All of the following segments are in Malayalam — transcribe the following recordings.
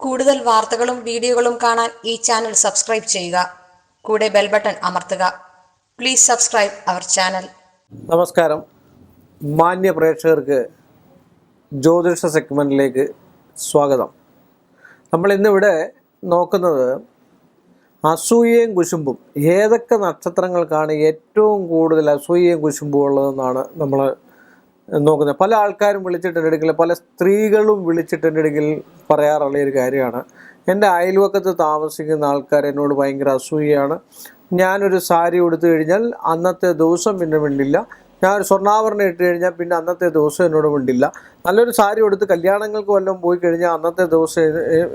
കൂടുതൽ വാർത്തകളും വീഡിയോകളും കാണാൻ ഈ ചാനൽ സബ്സ്ക്രൈബ് ചെയ്യുക. കൂടെ ബെൽ ബട്ടൺ അമർത്തുക. Please subscribe our channel. നമസ്കാരം. മാന്യ പ്രേക്ഷകർക്ക് ജ്യോതിഷ സെഗ്മെന്റിലേക്ക് സ്വാഗതം. നമ്മൾ ഇന്നിവിടെ നോക്കുന്നത് അസൂയയും കുശുമ്പും. ഏതൊക്കെ നക്ഷത്രങ്ങൾക്കാണ് ഏറ്റവും കൂടുതൽ അസൂയയും കുശുമ്പും ഉള്ളതെന്നാണ് നമ്മൾ നോക്കുന്നത്. പല ആൾക്കാരും വിളിച്ചിട്ടുണ്ടെങ്കിൽ പല സ്ത്രീകളും വിളിച്ചിട്ടുണ്ടെങ്കിൽ പറയാറുള്ള ഒരു കാര്യമാണ്. എന്റെ അയൽവക്കത്ത് താമസിക്കുന്ന ആൾക്കാർ എന്നോട് ഭയങ്കര അസൂയയാണ്. ഞാനൊരു സാരി ഉടുത്തു കഴിഞ്ഞാൽ അന്നത്തെ ദിവസം പിന്നെ മിണ്ടില്ല. ഞാൻ ഒരു സ്വർണാഭരണം ഇട്ട് കഴിഞ്ഞാൽ പിന്നെ അന്നത്തെ ദിവസം എന്നോട് മിണ്ടില്ല. നല്ലൊരു സാരി എടുത്ത് കല്യാണങ്ങൾക്ക് വല്ലതും പോയി കഴിഞ്ഞാൽ അന്നത്തെ ദിവസം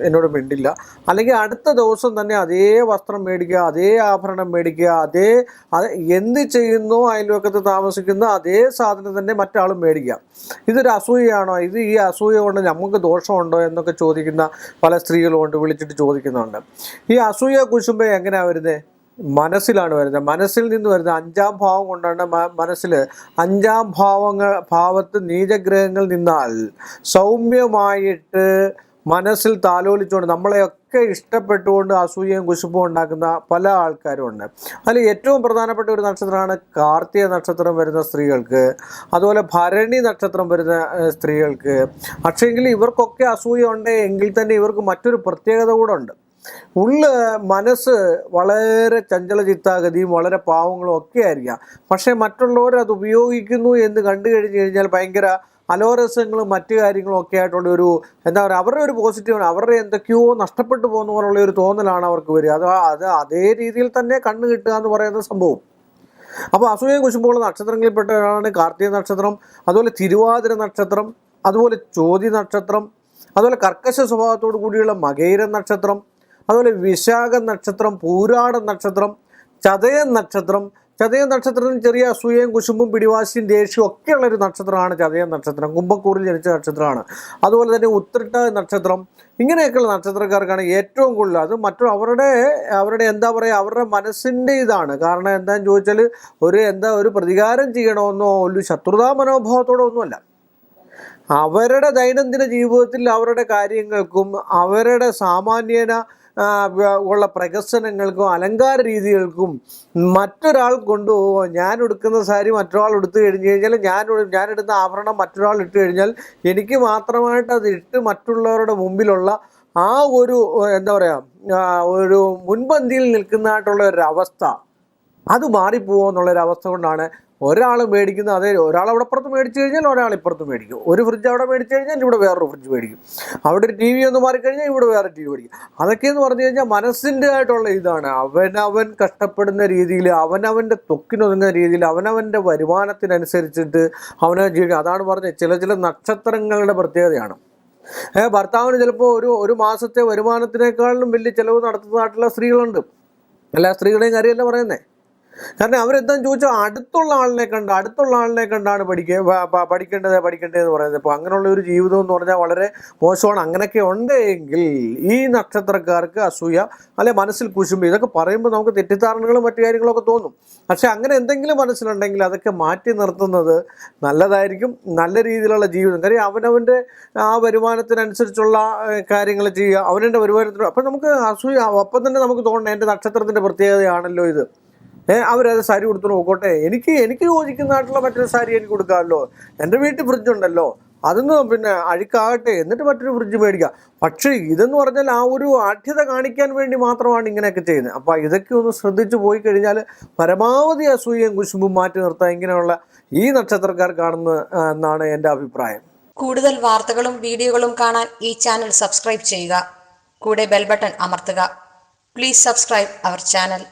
എന്നോട് മിണ്ടില്ല. അല്ലെങ്കിൽ അടുത്ത ദിവസം തന്നെ അതേ വസ്ത്രം മേടിക്കുക അതേ ആഭരണം മേടിക്കുക അതേ അത് എന്ത് ചെയ്യുന്നു അയൽവക്കത്ത് താമസിക്കുന്ന അതേ സാധനം തന്നെ മറ്റാളും മേടിക്കുക ഇതൊരു അസൂയയാണോ? ഇത് ഈ അസൂയ കൊണ്ട് നമുക്ക് ദോഷമുണ്ടോ എന്നൊക്കെ ചോദിക്കുന്ന പല സ്ത്രീകളും കൊണ്ട് വിളിച്ചിട്ട് ചോദിക്കുന്നുണ്ട്. ഈ അസൂയ കുശുമ്പ എങ്ങനെയാണ് വരുന്നത് മനസ്സിലാണ് വരുന്നത്. മനസ്സിൽ നിന്ന് വരുന്ന അഞ്ചാം ഭാവം കൊണ്ടാണ് മനസ്സിൽ അഞ്ചാം ഭാവങ്ങൾ ഭാവത്ത് നീചഗ്രഹങ്ങൾ നിന്നാൽ സൗമ്യമായിട്ട് മനസ്സിൽ താലോലിച്ചുകൊണ്ട് നമ്മളെയൊക്കെ ഇഷ്ടപ്പെട്ടുകൊണ്ട് അസൂയയും കുശുപ്പും ഉണ്ടാക്കുന്ന പല ആൾക്കാരും ഉണ്ട്. അതിൽ ഏറ്റവും പ്രധാനപ്പെട്ട ഒരു നക്ഷത്രമാണ് കാർത്തിക നക്ഷത്രം വരുന്ന സ്ത്രീകൾക്ക് അതുപോലെ ഭരണി നക്ഷത്രം വരുന്ന സ്ത്രീകൾക്ക്. പക്ഷേങ്കിൽ ഇവർക്കൊക്കെ അസൂയ ഉണ്ട് എങ്കിൽ തന്നെ ഇവർക്ക് മറ്റൊരു പ്രത്യേകത കൂടെ ഉണ്ട്. ഉള്ള് മനസ്സ് വളരെ ചഞ്ചല ചിത്താഗതിയും വളരെ പാവങ്ങളും ഒക്കെ ആയിരിക്കാം പക്ഷേ മറ്റുള്ളവർ അത് ഉപയോഗിക്കുന്നു എന്ന് കണ്ടു കഴിഞ്ഞു കഴിഞ്ഞാൽ ഭയങ്കര അലോരസങ്ങളും മറ്റു കാര്യങ്ങളും ഒക്കെ ആയിട്ടുള്ള ഒരു എന്താ പറയുക അവരുടെ ഒരു പോസിറ്റീവ് അവരുടെ എന്തൊക്കെയോ നഷ്ടപ്പെട്ടു പോകുന്ന പോലുള്ള ഒരു തോന്നലാണ് അവർക്ക് വരിക. അത് അത് അതേ രീതിയിൽ തന്നെ കണ്ണ് കിട്ടുക എന്ന് പറയുന്ന സംഭവം. അപ്പോൾ അസൂയം നക്ഷത്രങ്ങളിൽപ്പെട്ട ഒരാളാണ് കാർത്തിക നക്ഷത്രം അതുപോലെ തിരുവാതിര നക്ഷത്രം അതുപോലെ ചോതി നക്ഷത്രം അതുപോലെ കർക്കശ സ്വഭാവത്തോടു കൂടിയുള്ള മകൈര നക്ഷത്രം അതുപോലെ വിശാഖ നക്ഷത്രം പൂരാട നക്ഷത്രം ചതയ നക്ഷത്രം. ചതയ നക്ഷത്രത്തിന് ചെറിയ അസൂയയും കുശുമ്പും പിടിവാശിയും ദേഷ്യവും ഒക്കെയുള്ള ഒരു നക്ഷത്രമാണ് ചതയ നക്ഷത്രം. കുംഭക്കൂറിൽ ജനിച്ച നക്ഷത്രമാണ്. അതുപോലെ തന്നെ ഉത്രട്ട നക്ഷത്രം. ഇങ്ങനെയൊക്കെയുള്ള നക്ഷത്രക്കാർക്കാണ് ഏറ്റവും കൂടുതൽ. അത് മറ്റു അവരുടെ അവരുടെ എന്താ പറയുക അവരുടെ മനസ്സിന്റെ ഇതാണ്. കാരണം എന്താണെന്ന് ചോദിച്ചാൽ ഒരു എന്താ ഒരു പ്രതികാരം ചെയ്യണമെന്നോ ഒരു ശത്രുതാ മനോഭാവത്തോടോ ഒന്നുമല്ല. അവരുടെ ദൈനംദിന ജീവിതത്തിൽ അവരുടെ കാര്യങ്ങൾക്കും അവരുടെ സാമാന്യന ഉള്ള പ്രകസനങ്ങൾക്കും അലങ്കാര രീതികൾക്കും മറ്റൊരാൾ കൊണ്ടുപോകുമോ ഞാൻ എടുക്കുന്ന സാരി മറ്റൊരാൾ എടുത്തു കഴിഞ്ഞ് കഴിഞ്ഞാൽ ഞാൻ ഇടുന്ന ആഭരണം മറ്റൊരാൾ ഇട്ട് കഴിഞ്ഞാൽ എനിക്ക് മാത്രമായിട്ട് അത് ഇട്ട് മറ്റുള്ളവരുടെ മുമ്പിലുള്ള ആ ഒരു എന്താ പറയുക ഒരു മുൻപന്തിയിൽ നിൽക്കുന്നതായിട്ടുള്ള ഒരു അവസ്ഥ. അത് മാറിപ്പോകുമോ എന്നുള്ളൊരു അവസ്ഥ കൊണ്ടാണ് ഒരാൾ മേടിക്കുന്ന അതേ ഒരാൾ അവിടെ അപ്പുറത്ത് മേടിച്ചു കഴിഞ്ഞാൽ ഒരാൾ ഇപ്പുറത്ത് മേടിക്കും. ഒരു ഫ്രിഡ്ജ് അവിടെ മേടിച്ചു കഴിഞ്ഞാൽ ഇവിടെ വേറൊരു ഫ്രിഡ്ജ് മേടിക്കും. അവിടെ ഒരു ടി വി ഒന്ന് മാറിക്കഴിഞ്ഞാൽ ഇവിടെ വേറെ ടി വി മേടിക്കും. അതൊക്കെ എന്ന് പറഞ്ഞു കഴിഞ്ഞാൽ മനസ്സിന്റെ ആയിട്ടുള്ള ഇതാണ്. അവനവൻ കഷ്ടപ്പെടുന്ന രീതിയിൽ അവനവന്റെ തൊക്കിനൊതുങ്ങുന്ന രീതിയിൽ അവനവന്റെ വരുമാനത്തിനനുസരിച്ചിട്ട് അവനെ ജീവിക്കും. അതാണ് പറഞ്ഞത്. ചില ചില നക്ഷത്രങ്ങളുടെ പ്രത്യേകതയാണ്. ഭർത്താവിന് ചിലപ്പോൾ ഒരു ഒരു മാസത്തെ വരുമാനത്തിനേക്കാളും വലിയ ചിലവ് നടത്തുന്നതായിട്ടുള്ള സ്ത്രീകളുണ്ട്. എല്ലാ സ്ത്രീകളെയും കാര്യമല്ല പറയുന്നേ. കാരണം അവരെന്താന്ന് ചോദിച്ചാൽ അടുത്തുള്ള ആളിനെ കണ്ട് അടുത്തുള്ള ആളിനെ കണ്ടാണ് പഠിക്കുക പഠിക്കേണ്ടത് പഠിക്കേണ്ടത് എന്ന് പറയുന്നത്. അപ്പോൾ അങ്ങനെയുള്ള ഒരു ജീവിതം എന്ന് പറഞ്ഞാൽ വളരെ മോശമാണ്. അങ്ങനെയൊക്കെ ഉണ്ടെങ്കിൽ ഈ നക്ഷത്രക്കാർക്ക് അസൂയ അല്ലെ മനസ്സിൽ കുശുമ്പ് ഇതൊക്കെ പറയുമ്പോൾ നമുക്ക് തെറ്റിദ്ധാരണകളും മറ്റു കാര്യങ്ങളൊക്കെ തോന്നും. പക്ഷെ അങ്ങനെ എന്തെങ്കിലും മനസ്സിലുണ്ടെങ്കിൽ അതൊക്കെ മാറ്റി നിർത്തുന്നത് നല്ലതായിരിക്കും. നല്ല രീതിയിലുള്ള ജീവിതം. കാര്യം അവനവന്റെ ആ വരുമാനത്തിനനുസരിച്ചുള്ള കാര്യങ്ങൾ ചെയ്യുക അവനവന്റെ വരുമാനത്തിന് അപ്പം നമുക്ക് അസൂയ അപ്പം തന്നെ നമുക്ക് തോന്നണം എന്റെ നക്ഷത്രത്തിന്റെ പ്രത്യേകതയാണല്ലോ ഇത്. അവരത് സാരി കൊടുത്തു നോക്കോട്ടെ. എനിക്ക് എനിക്ക് യോജിക്കുന്നതായിട്ടുള്ള മറ്റൊരു സാരി എനിക്ക് കൊടുക്കാമല്ലോ. എന്റെ വീട്ടിൽ ഫ്രിഡ്ജ് ഉണ്ടല്ലോ. അതൊന്ന് പിന്നെ അഴുക്കാകട്ടെ. എന്നിട്ട് മറ്റൊരു ഫ്രിഡ്ജ് മേടിക്കാം. പക്ഷേ ഇതെന്ന് പറഞ്ഞാൽ ആ ഒരു ആഠ്യത കാണിക്കാൻ വേണ്ടി മാത്രമാണ് ഇങ്ങനെയൊക്കെ ചെയ്യുന്നത്. അപ്പോൾ ഇതൊക്കെ ഒന്ന് ശ്രദ്ധിച്ചു പോയി കഴിഞ്ഞാൽ പരമാവധി അസൂയയും കുശുമ്പും മാറ്റി നിർത്താൻ ഇങ്ങനെയുള്ള ഈ നക്ഷത്രക്കാർ കാണുന്ന എന്നാണ് എന്റെ അഭിപ്രായം. കൂടുതൽ വാർത്തകളും വീഡിയോകളും കാണാൻ ഈ ചാനൽ സബ്സ്ക്രൈബ് ചെയ്യുക. കൂടെ ബെൽ ബട്ടൺ അമർത്തുക. Please subscribe our channel